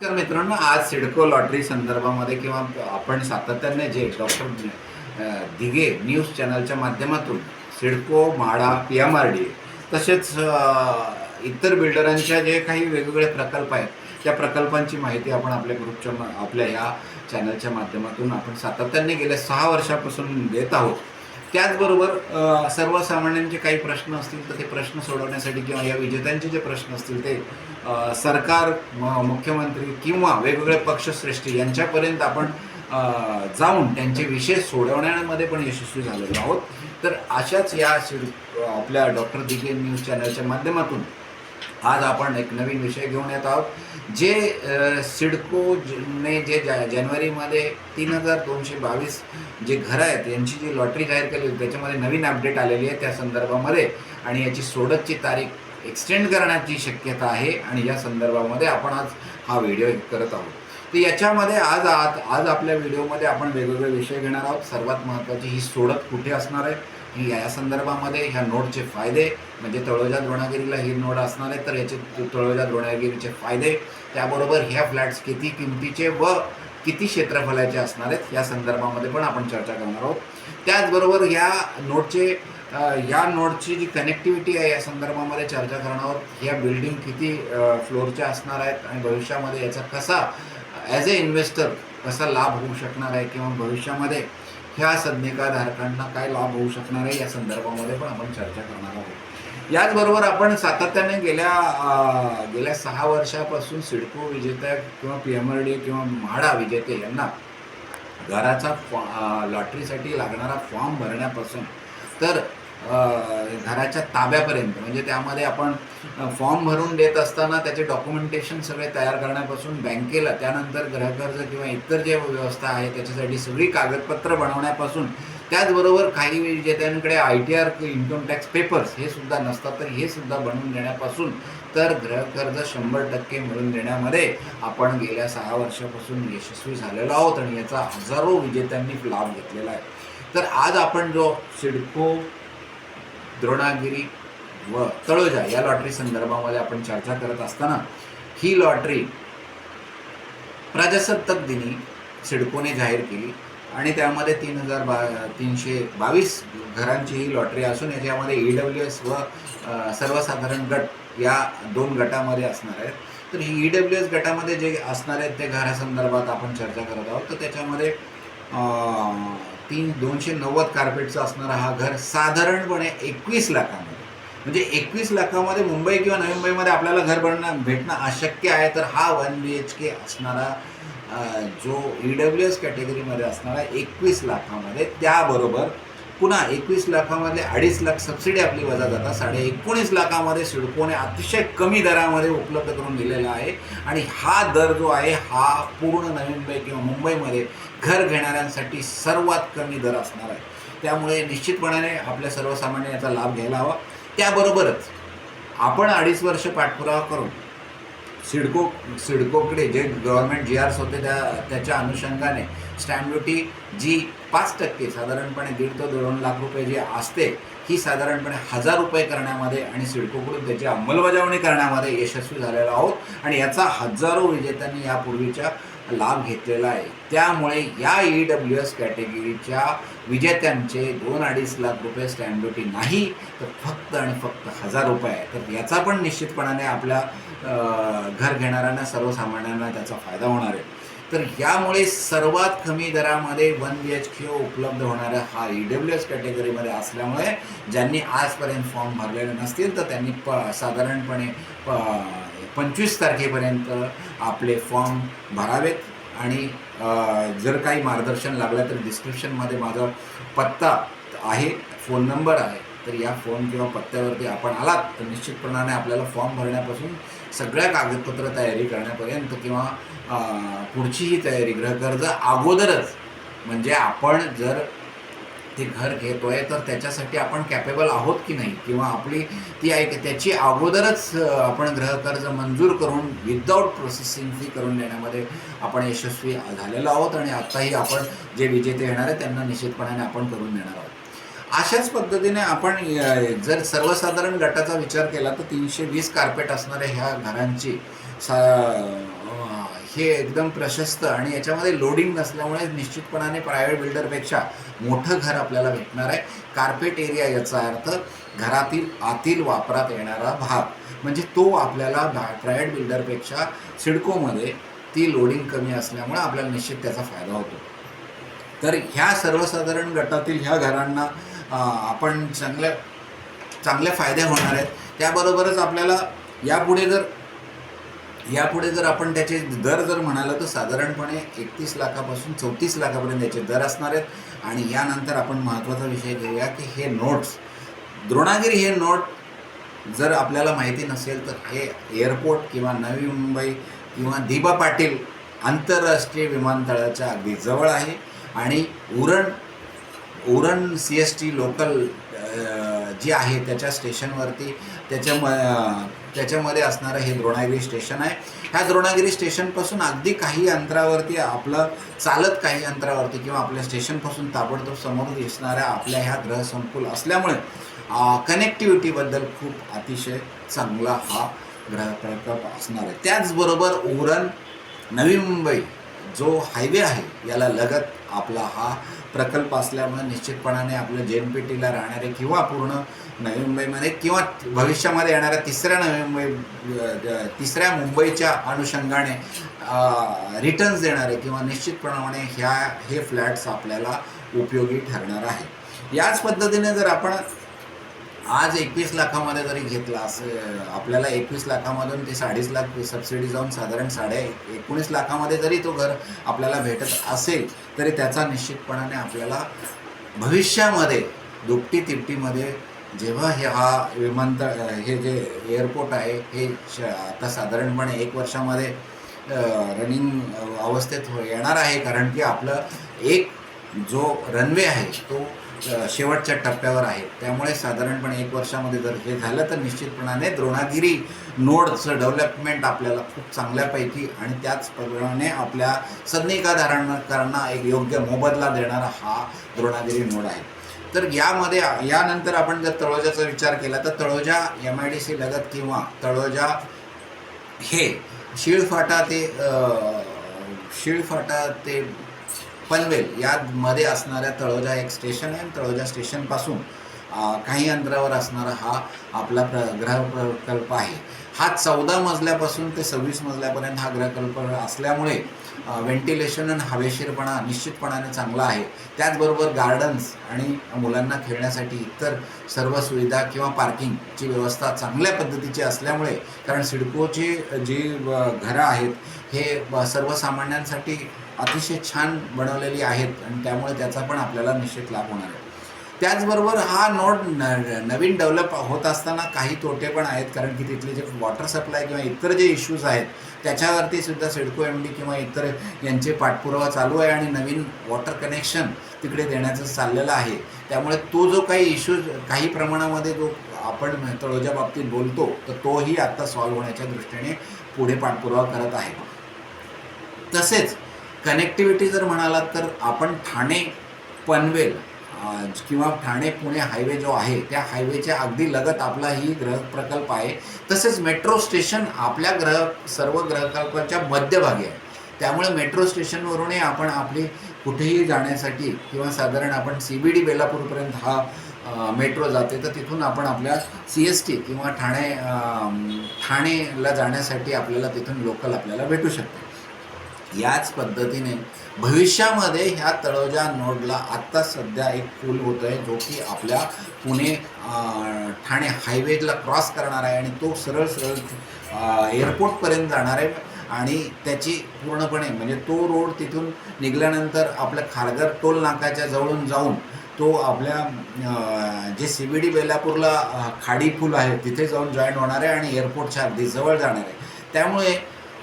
तर मित्रांनो आज सिडको लॉटरी संदर्भामध्ये किंवा आपण सातत्याने जे डॉक्टर दिघे न्यूज चॅनलच्या माध्यमातून CIDCO MHADA P M R D तसेच इतर बिल्डरांच्या जे काही वेगवेगळे प्रकल्प आहेत त्या प्रकल्पांची माहिती आपण आपल्या ग्रुपच्या आपल्या या चॅनलच्या माध्यमातून आपण सातत्याने गेल्या सहा वर्षापासून देत आहोत. त्याचबरोबर सर्वसामान्यांचे काही प्रश्न असतील तर ते प्रश्न सोडवण्यासाठी किंवा या विजेत्यांचे जे प्रश्न असतील ते सरकार मुख्यमंत्री किंवा वेगवेगळे पक्षश्रेष्ठी यांच्यापर्यंत आपण जाऊन त्यांचे विषय सोडवण्यामध्ये पण यशस्वी झालेलो आहोत. तर अशाच या आपल्या डॉक्टर दिगे न्यूज चॅनलच्या माध्यमातून आज आपण एक नवीन विषय घेऊन येत आहोत जे सिडकोने जे जा जानेवारीमध्ये तीन हजार दोनशे बावीस जे घरं आहेत यांची जी लॉटरी जाहीर केली होती त्याच्यामध्ये नवीन अपडेट आलेली आहे त्या संदर्भामध्ये आणि याची सोडतची तारीख एक्सटेंड करण्याची शक्यता आहे आणि या संदर्भामध्ये आपण आज हा व्हिडिओ करत आहोत. तर याच्यामध्ये आज आज आज आपल्या व्हिडिओमध्ये आपण वेगवेगळे विषय घेणार आहोत. सर्वात महत्त्वाची ही सोडत कुठे असणार आहे? ही या संदर्भामध्ये ह्या नोटचे फायदे म्हणजे तळोजा द्रोणागिरीला ही नोट असणार आहे तर याचे तळोजा द्रोणागिरीचे फायदे त्याबरोबर ह्या फ्लॅट्स किती किमतीचे व किती क्षेत्रफळाचे असणार आहेत या संदर्भामध्ये पण आपण चर्चा करणार आहोत. त्याचबरोबर या नोटचे या नोटची जी कनेक्टिव्हिटी आहे या संदर्भामध्ये चर्चा करणार आहोत. ह्या बिल्डिंग किती फ्लोअरच्या असणार आहेत आणि भविष्यामध्ये याचा कसा ॲज अ इन्व्हेस्टर कसा लाभ होऊ शकणार आहे किंवा भविष्यामध्ये ह्या सज्ञिकाधारकांना काय लाभ होऊ शकणार आहे या संदर्भामध्ये पण आपण चर्चा करणार आहोत. याचबरोबर आपण सातत्याने गेल्या गेल्या सहा वर्षापासून सिडको विजेते किंवा पी एम आर डी किंवा म्हाडा विजेते यांना घराचा फॉ लॉटरीसाठी लागणारा फॉर्म भरण्यापासून तर घराच्या ताब्यापर्यंत. म्हणजे त्यामध्ये आपण फॉर्म भरून देत असताना त्याचे डॉक्युमेंटेशन सगळे तयार करण्यापासून बँकेला त्यानंतर गृहकर्ज किंवा इतर जे व्यवस्था आहे त्याच्यासाठी सगळी कागदपत्र बनवण्यापासून त्याचबरोबर काही विजेत्यांकडे I T R income tax papers हे सुद्धा नसतात तर हे सुद्धा बनवून देण्यापासून तर गृहकर्ज शंभर टक्के मिळून देण्यामध्ये आपण गेल्या सहा वर्षापासून यशस्वी झालेलो आहोत आणि याचा हजारो विजेत्यांनी लाभ घेतलेला आहे. तर आज आपण जो सिडको द्रोणागिरी व तळोजा या लॉटरी संदर्भामध्ये आपण चर्चा करत असताना ही लॉटरी प्रजासत्ताक दिनी सिडकोने जाहीर केली आणि त्यामध्ये तीन हजार बा तीनशे बावीस घरांची ही लॉटरी असून याच्यामध्ये ई डब्ल्यू एस व सर्वसाधारण गट या दोन गटामध्ये असणार आहेत. तर ही ई डब्ल्यू एस गटामध्ये जे असणार आहेत ते घरासंदर्भात आपण चर्चा करत आहोत. तर त्याच्यामध्ये तीन दोनशे नव्वद कार्पेटचा असणारा हा घर साधारणपणे एकवीस लाखामध्ये. म्हणजे एकवीस लाखामध्ये मुंबई किंवा नवी मुंबईमध्ये आपल्याला घर बनणं भेटणं अशक्य आहे तर हा वन बी एच के असणारा जो ई डब्ल्यू एस कॅटेगरीमध्ये असणारा एकवीस लाखामध्ये त्याबरोबर पुन्हा एकवीस लाखामधले अडीच लाख सबसिडी आपली वजा जातात. साडे एकोणीस लाखामध्ये सिडकोने अतिशय कमी दरामध्ये उपलब्ध करून दिलेला आहे. आणि हा दर जो आहे हा पूर्ण नवी मुंबई किंवा मुंबईमध्ये घर घेणाऱ्यांसाठी सर्वात कमी दर असणार आहे. त्यामुळे निश्चितपणाने आपल्या सर्वसामान्य याचा लाभ घ्यायला हवा. त्याबरोबरच आपण अडीच वर्ष पाठपुरावा करून सिडको सिडकोकडे जे गव्हर्नमेंट जी आर्स होते त्या त्याच्या अनुषंगाने स्टॅम्प ड्युटी जी पाच टक्के साधारणपणे दीड ते दोन लाख रुपये जी असते ही साधारणपणे हजार रुपये करण्यामध्ये आणि सिडकोकडून त्याची अंमलबजावणी करण्यामध्ये यशस्वी झालेलो आहोत. आणि याचा हजारो विजेत्यांनी यापूर्वीच्या लाभ घेतलेला आहे. त्यामुळे या ई डब्ल्यू एस कॅटेगरीच्या विजेत्यांचे दोन अडीच लाख रुपये स्टॅम्प ड्युटी नाही तर फक्त आणि फक्त हजार रुपये आहे. तर याचा पण निश्चितपणाने आपल्या घर घेणाऱ्यांना सर्वसामान्यांना त्याचा फायदा होणार आहे. तर यामुळे सर्वात कमी दरामध्ये वन बी एच के उपलब्ध होणारा हा ई डब्ल्यू एस कॅटेगरीमध्ये असल्यामुळे ज्यांनी आजपर्यंत फॉर्म भरलेले नसतील तर त्यांनी प साधारणपणे प पंचवीस तारखेपर्यंत आपले फॉर्म भरावेत. आणि जर काही मार्गदर्शन लागलं तर डिस्क्रिप्शनमध्ये माझा पत्ता आहे फोन नंबर आहे. तर या फोन किंवा पत्त्यावरती आपण आलात तर निश्चितपणाने आपल्याला फॉर्म भरण्यापासून सगळ्या कागदपत्र तयारी करण्यापर्यंत किंवा पुढचीही तयारी गृहकर्ज अगोदरच. म्हणजे आपण जर ते घर घेतोय तर त्याच्यासाठी आपण कॅपेबल आहोत की नाही? किंवा आपली ती ऐक त्याची अगोदरच आपण गृहकर्ज मंजूर करून विदाऊट प्रोसेसिंग फी करून देण्यामध्ये आपण यशस्वी झालेलो आहोत आणि आत्ताही आपण जे विजेते येणार आहे त्यांना निश्चितपणाने आपण करून देणार आहोत. अशाच पद्धतीने आपण जर सर्वसाधारण गटाचा विचार केला तर तीनशे वीस कार्पेट असणाऱ्या ह्या घरांची सा हे एकदम प्रशस्त आणि याच्यामध्ये लोडिंग नसल्यामुळे निश्चितपणाने प्रायव्हेट बिल्डरपेक्षा मोठं घर आपल्याला भेटणार आहे. कार्पेट एरिया याचा अर्थ घरातील आतील वापरात येणारा भाग. म्हणजे तो आपल्याला प्रायव्हेट बिल्डरपेक्षा सिडकोमध्ये ती लोडिंग कमी असल्यामुळे आपल्याला निश्चित त्याचा फायदा होतो. तर ह्या सर्वसाधारण गटातील ह्या घरांना आपण चांगल्या चांगले फायदे होणार आहेत. त्याबरोबरच आपल्याला यापुढे जर यापुढे जर आपण त्याचे दर जर म्हणालं तर साधारणपणे एकतीस लाखापासून चौतीस लाखापर्यंत याचे दर असणार आहेत. आणि यानंतर आपण महत्त्वाचा विषय घेऊया की हे नोट्स द्रोणागिरी हे नोट जर आपल्याला माहिती नसेल तर हे एअरपोर्ट किंवा नवी मुंबई किंवा दिबा पाटील आंतरराष्ट्रीय विमानतळाच्या अगदी जवळ आहे. आणि Uran Uran C S T local जी आहे त्याच्या स्टेशनवरती त्याच्या म त्याच्यामध्ये असणारं हे द्रोणागिरी स्टेशन आहे. ह्या द्रोणागिरी स्टेशनपासून अगदी काही अंतरावरती आपलं चालत काही अंतरावरती किंवा आपल्या स्टेशनपासून ताबडतोब समोर दिसणाऱ्या आपल्या ह्या ग्रहसंकुल असल्यामुळे कनेक्टिव्हिटीबद्दल खूप अतिशय चांगला हा ग्रह प्रकल्प असणार आहे. त्याचबरोबर उरण नवी मुंबई जो हायवे आहे याला लगत आपला हा प्रकल्प असल्यामुळे निश्चितपणाने आपलं जे एन पी टीला राहणारे किंवा पूर्ण नवी मुंबईमध्ये किंवा भविष्यामध्ये येणाऱ्या तिसऱ्या नवी मुंबई तिसऱ्या मुंबईच्या अनुषंगाने रिटर्न्स देणारे किंवा निश्चितप्रमाणे ह्या हे फ्लॅट्स आपल्याला उपयोगी ठरणार आहे. याच पद्धतीने जर आपण आज एकवीस लाखामध्ये जरी घेतला असं आपल्याला एकवीस लाखामधून ते साडेच लाख सबसिडी जाऊन साधारण साडे एकोणीस लाखामध्ये जरी तो घर आपल्याला भेटत असेल तरी त्याचा निश्चितपणाने आपल्याला भविष्यामध्ये दुपटी तिपटीमध्ये जेव्हा हे हा विमानतळ हे जे एअरपोर्ट आहे हे श आता साधारणपणे एक वर्षामध्ये रनिंग अवस्थेत हो- येणार आहे कारण की आपलं एक जो रनवे आहे तो शेवटच्या टप्प्यावर आहे. त्यामुळे साधारणपणे एक वर्षामध्ये जर हे झालं तर निश्चितपणाने द्रोणागिरी नोडचं डेव्हलपमेंट आपल्याला खूप चांगल्यापैकी आणि त्याचप्रमाणे आपल्या सदनिकाधारकांना एक योग्य मोबदला देणारा हा द्रोणागिरी नोड आहे. तर यामध्ये यानंतर आपण जर तळोजाचा विचार केला तर Taloja M I D C लगत किंवा तळोजा हे शिळफाटा ते शिळफाटा ते पनवेल यामध्ये असणाऱ्या तळोजा एक स्टेशन आहे आणि तळोजा स्टेशनपासून काही अंतरावर असणारा हा आपला प्र ग्रह प्रकल्प आहे. हा चौदा मजल्यापासून ते सव्वीस मजल्यापर्यंत हा ग्रहकल्प असल्यामुळे व्हेंटिलेशन आणि हवेशीरपणा निश्चितपणाने चांगला आहे. त्याचबरोबर गार्डन्स आणि मुलांना खेळण्यासाठी इतर सर्व सुविधा किंवा पार्किंगची व्यवस्था चांगल्या पद्धतीची असल्यामुळे कारण सिडकोची जी घरं आहेत हे सर्वसामान्यांसाठी अतिशय छान बनवलेली आहेत आणि त्यामुळे त्याचा पण आपल्याला निश्चित लाभ होणार आहे. त्याचबरोबर हा नोड न नवीन डेव्हलप होत असताना काही तोटे पण आहेत कारण की तिथले जे वॉटर सप्लाय किंवा इतर जे इश्यूज आहेत त्याच्यावरती सुद्धा सिडको एम डी किंवा इतर यांचे पाठपुरावा चालू आहे आणि नवीन वॉटर कनेक्शन तिकडे देण्याचं चाललेलं आहे. त्यामुळे तो जो काही इश्यूज काही प्रमाणामध्ये जो आपण तळोजा बाबतीत बोलतो तर तोही आत्ता सॉल्व्ह होण्याच्या दृष्टीने पुढे पाठपुरावा करत आहे. तसेच कनेक्टिव्हिटी जर म्हणालात तर आपण ठाणे पनवेल किंवा ठाणे पुणे हायवे जो आहे त्या हायवेच्या अगदी लगत आपला ही ग्रह प्रकल्प आहे. तसेच मेट्रो स्टेशन आपल्या ग्रह सर्व ग्रहकल्पाच्या मध्यभागी आहे. त्यामुळे मेट्रो स्टेशनवरूनही आपण आपली कुठेही जाण्यासाठी किंवा साधारण आपण सी बी डी बेलापूरपर्यंत हा मेट्रो जाते तर तिथून आपण आपल्या सी एस टी किंवा ठाणे ठाणेला जाण्यासाठी आपल्याला तिथून लोकल आपल्याला भेटू शकते. याच पद्धतीने भविष्यामध्ये ह्या तळोजा नोडला आत्ता सध्या एक पूल होतो आहे जो की आपल्या पुणे ठाणे हायवेला क्रॉस करणार आहे आणि तो सरळ सरळ एअरपोर्टपर्यंत जाणार आहे आणि त्याची पूर्णपणे म्हणजे तो रोड तिथून निघाल्यानंतर आपल्या खारघर टोल नाकाच्या जवळून जाऊन तो आपल्या जे सी बी डी बेलापूरला खाडी पूल आहे तिथे जाऊन जॉईन होणार आहे आणि एअरपोर्टच्या अगदी जवळ जाणार आहे. त्यामुळे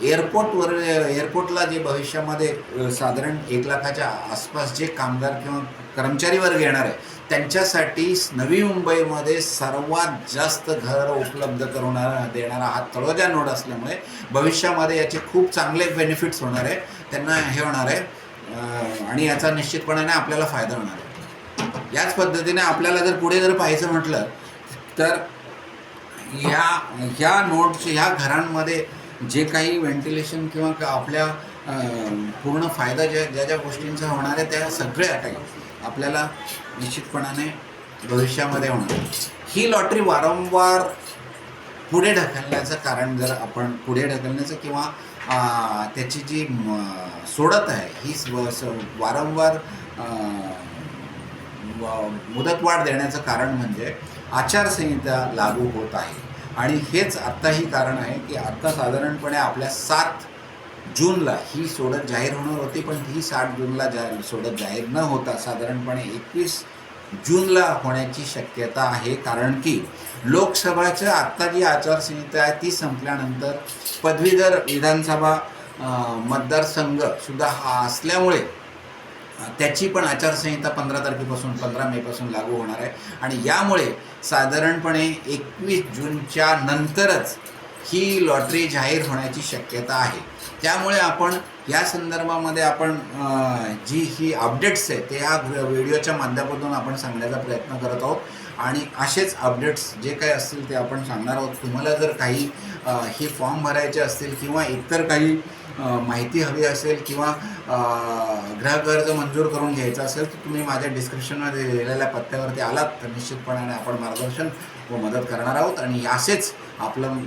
एअरपोर्टवर एअरपोर्टला जे भविष्यामध्ये साधारण एक लाखाच्या आसपास जे कामगार किंवा कर्मचारी वर्ग येणार आहे त्यांच्यासाठी नवी मुंबईमध्ये सर्वात जास्त घर उपलब्ध करणार देणारा हा तळोजा नोड असल्यामुळे भविष्यामध्ये याचे खूप चांगले बेनिफिट्स होणार आहे. त्यांना हे होणार आहे आणि याचा निश्चितपणाने आपल्याला फायदा होणार आहे. याच पद्धतीने आपल्याला जर पुढे जर पाहायचं म्हटलं तर ह्या ह्या नोट्स ह्या घरांमध्ये जे काही व्हेंटिलेशन किंवा का आपल्या पूर्ण फायदा ज्या ज्या ज्या गोष्टींचा होणार आहे त्या सगळ्या काही आपल्याला निश्चितपणाने भविष्यामध्ये होणार. ही लॉटरी वारंवार पुढे ढकलण्याचं कारण जर आपण पुढे ढकलण्याचं किंवा त्याची जी म, सोडत आहे ही स- वारंवार व- मुदतवाढ देण्याचं कारण म्हणजे आचारसंहिता लागू होत आहे. आणि हेच आत्ताही कारण आहे की आत्ता साधारणपणे आपल्या सात जूनला ही सोडत जाहीर होणार होती पण ही सात जूनला जा सोडत जाहीर न होता साधारणपणे एकवीस जूनला होण्याची शक्यता आहे. कारण की लोकसभाचं आत्ता जी आचारसंहिता आहे ती संपल्यानंतर पदवीधर विधानसभा मतदारसंघ सुद्धा हा असल्यामुळे त्याची पण आचारसंहिता पंधरा तारखेपासून पंधरा मेपासून लागू होणार आहे. आणि यामुळे साधारणपणे एकवीस जूनच्या नंतरच ही लॉटरी जाहीर होण्याची शक्यता आहे. त्यामुळे आपण या संदर्भामध्ये आपण जी ही अपडेट्स आहे ते ह्या व्हिडिओच्या माध्यमातून आपण सांगण्याचा प्रयत्न करत आहोत. आणि असेच अपडेट्स जे काही असतील ते आपण सांगणार आहोत. तुम्हाला जर काही हे फॉर्म भरायचे असतील किंवा इतर काही माहिती हवी असेल किंवा गृहकर्ज मंजूर करून घ्यायचं असेल तर तुम्ही माझ्या डिस्क्रिप्शनमध्ये दिलेल्या पत्त्यावरती आलात. तर निश्चितपणाने आपण मार्गदर्शन व मदत करणार आहोत. आणि असेच आपलं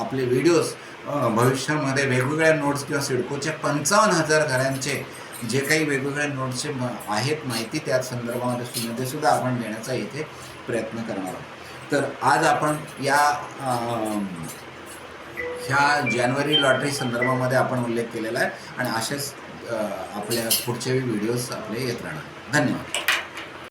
आपले व्हिडिओज हो, भविष्यामध्ये वेगवेगळ्या नोट्स किंवा सिडकोच्या पंचावन्न हजार घरांचे जे काही वेगवेगळ्या नोट्सचे म आहेत माहिती त्या संदर्भामध्ये सुद्धा आपण देण्याचा इथे प्रयत्न करणार आहोत. तर आज आपण या ह्या जानेवारी लॉटरी संदर्भामध्ये आपण उल्लेख केलेला आहे आणि असेच आपल्या पुढचे व्हिडिओज आपले येत राहणार. धन्यवाद.